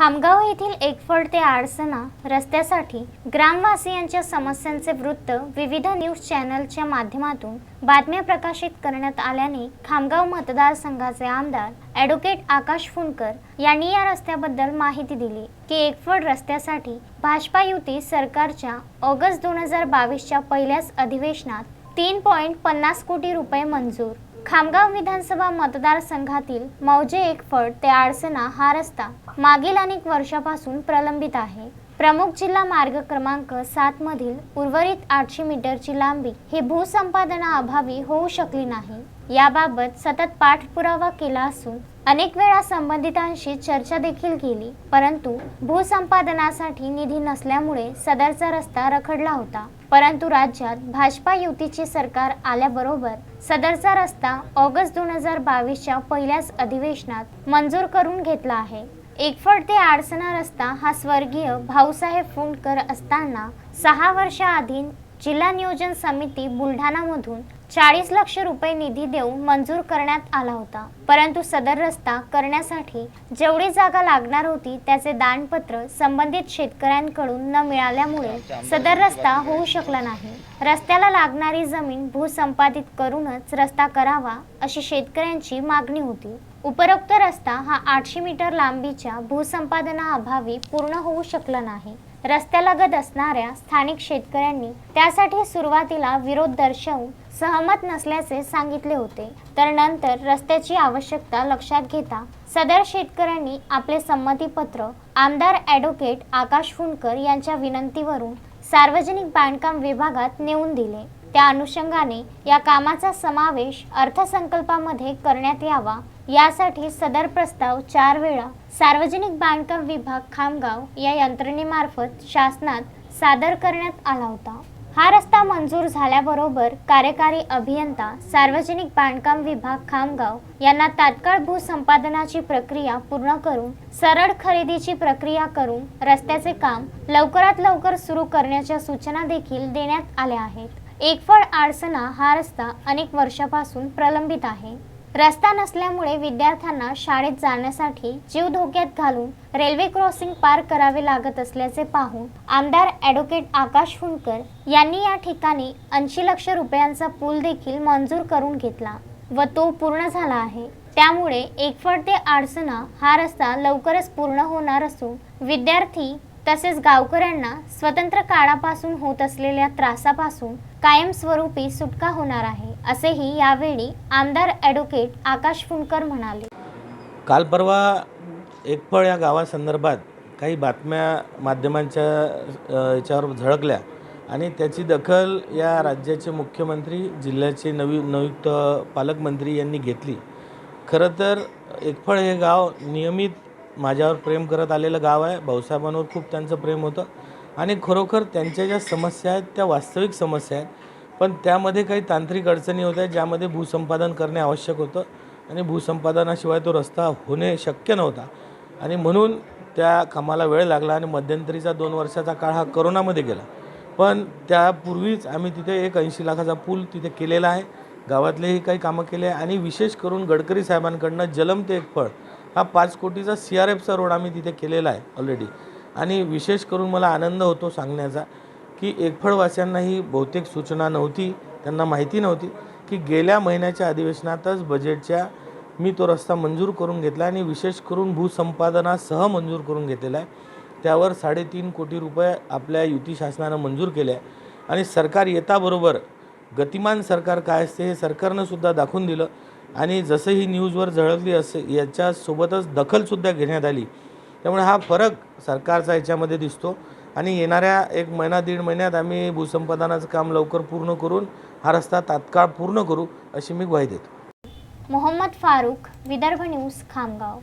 खामगाव येथील एकफळ ते आडसना रस्त्यासाठी ग्रामवासियांच्या समस्यांचे वृत्त विविध न्यूज चॅनलच्या माध्यमातून बातम्या प्रकाशित करण्यात आल्याने खामगाव मतदारसंघाचे आमदार ॲडव्होकेट आकाश फुंडकर यांनी या रस्त्याबद्दल माहिती दिली की एकफळ रस्त्यासाठी भाजपा युती सरकारच्या ऑगस्ट दोन हजार बावीसच्या पहिल्याच अधिवेशनात तीन पॉईंट पन्नास कोटी रुपये मंजूर खामगाव विधानसभा मतदारसंघातील मौजे एकफळ ते आडसना हा रस्ता मागील अनेक वर्षापासून प्रलंबित आहे. प्रमुख जिल्हा मार्ग क्रमांक सात मधील उर्वरित आठशे मीटरची लांबी ही भूसंपादनाअभावी होऊ शकली नाही. याबाबत सतत पाठपुरावा केला असून अनेक वेळा संबंधितांशी चर्चा देखील केली परंतु भूसंपादनासाठी निधी नसल्यामुळे सदरचा रस्ता रखडला होता. परंतु राज्यात भाजपा युतीचे सरकार आल्याबरोबर सदरचा रस्ता ऑगस्ट दोन हजार बावीसच्या पहिल्याच अधिवेशनात मंजूर करून घेतला आहे. एकफळ ते आडसना रस्ता हा स्वर्गीय भाऊसाहेब फुंडकर असताना सहा वर्षाआधी जिल्हा नियोजन समिती बुलढाणामधून चाळीस लक्ष रुपये निधी देऊन मंजूर करण्यात आला होता. परंतु सदर रस्ता करण्यासाठी जेवढी जागा लागणार होती त्याचे दानपत्र संबंधित शेतकऱ्यांकडून न मिळाल्यामुळे सदर रस्ता होऊ शकला नाही. रस्त्याला लागणारी जमीन भूसंपादित करूनच रस्ता करावा अशी शेतकऱ्यांची मागणी होती. उपरोक्त रस्ता हा आठशे मीटर लांबीच्या भूसंपादनाअभावी पूर्ण होऊ शकला नाही. रस्त्यालगत असणाऱ्या स्थानिक शेतकऱ्यांनी त्यासाठी सुरुवातीला विरोध दर्शवून सहमत नसल्याचे सांगितले होते. तर नंतर रस्त्याची आवश्यकता लक्षात घेता सदर शेतकऱ्यांनी आपले संमतीपत्र आमदार ॲडव्होकेट आकाश फुंडकर यांच्या विनंतीवरून सार्वजनिक बांधकाम विभागात नेऊन दिले. त्या अनुषंगाने या कामाचा समावेश अर्थसंकल्पामध्ये करण्यात यावा. यासाठी सदर प्रस्ताव चार वेळा सार्वजनिक बांधकाम विभाग खामगाव या यंत्रणेमार्फत शासनात सादर करण्यात आला होता. हा रस्ता मंजूर झाल्याबरोबर कार्यकारी अभियंता सार्वजनिक बांधकाम विभाग खामगाव यांना तात्काळ भूसंपादनाची प्रक्रिया पूर्ण करून सरळ खरेदीची प्रक्रिया करून रस्त्याचे काम लवकरात लवकर सुरू करण्याच्या सूचना देखील देण्यात आल्या आहेत. एकफळ आडसना हा रस्ता अनेक वर्षापासून प्रलंबित आहे. रस्ता नसल्यामुळे विद्यार्थ्यांना शाळेत जाण्यासाठी जीव धोक्यात घालून रेल्वे क्रॉसिंग पार करावे लागत असल्याचे पाहून आमदार ॲडव्होकेट आकाश फुंडकर यांनी या ठिकाणी ऐंशी लक्ष रुपयांचा पूल देखील मंजूर करून घेतला व तो पूर्ण झाला आहे. त्यामुळे एकफळ ते आडसना हा रस्ता लवकरच पूर्ण होणार असून विद्यार्थी तसेच गावकऱ्यांना स्वतंत्र काळापासून होत असलेल्या त्रासापासून कायमस्वरूपी सुटका होणार आहे असेही यावेळी आमदार ॲडव्होकेट आकाश फुंडकर म्हणाले. काल परवा एकफळ या गावासंदर्भात काही बातम्या माध्यमांच्या याच्यावर झळकल्या आणि त्याची दखल या राज्याचे मुख्यमंत्री जिल्ह्याचे नवी नियुक्त पालकमंत्री यांनी घेतली. खरं तर एकफळ हे गाव नियमित माझ्यावर प्रेम करत आलेलं गाव आहे. भाऊसाहेबांवर खूप त्यांचं प्रेम होतं. आणि खरोखर त्यांच्या ज्या समस्या आहेत त्या वास्तविक समस्या आहेत. पण त्यामध्ये काही तांत्रिक अडचणी होत्या ज्यामध्ये भूसंपादन करणे आवश्यक होतं. आणि भूसंपादनाशिवाय तो रस्ता होणे शक्य नव्हता. आणि म्हणून त्या कामाला वेळ लागला आणि मध्यंतरीचा दोन वर्षाचा काळ हा करोनामध्ये गेला. पण त्यापूर्वीच आम्ही तिथे एक ऐंशी लाखाचा पूल तिथे केलेला आहे. गावातलेही काही कामं केले आहे. आणि विशेष करून गडकरी साहेबांकडनं जलम ते एक फळ हा पाच कोटीचा सी आर एफचा रोड आम्ही तिथे केलेला आहे ऑलरेडी आणि विशेष करून मला आनंद होतो सांगण्याचा की एकफळवासियांना ही बहुतेक सूचना नव्हती त्यांना माहिती नव्हती की गेल्या महिन्याच्या अधिवेशनातच बजेटच्या मी तो रस्ता मंजूर करून घेतला आणि विशेष करून भूसंपादनासह मंजूर करून घेतलेला आहे. त्यावर साडेतीन कोटी रुपये आपल्या युती शासनानं मंजूर केले आहे. आणि सरकार येताबरोबर गतिमान सरकार काय असते हे सरकारनं सुद्धा दाखवून दिलं. आणि जसं ही न्यूजवर झळकली असे याच्यासोबतच दखलसुद्धा घेण्यात आली. त्यामुळे हा फरक सरकारचा याच्यामध्ये दिसतो. आणि येणाऱ्या एक महिना दीड महिन्यात आम्ही भूसंपादनाचं काम लवकर पूर्ण करून हा रस्ता तात्काळ पूर्ण करू अशी मी ग्वाही देतो. मोहम्मद फारूक विदर्भ न्यूज खामगाव.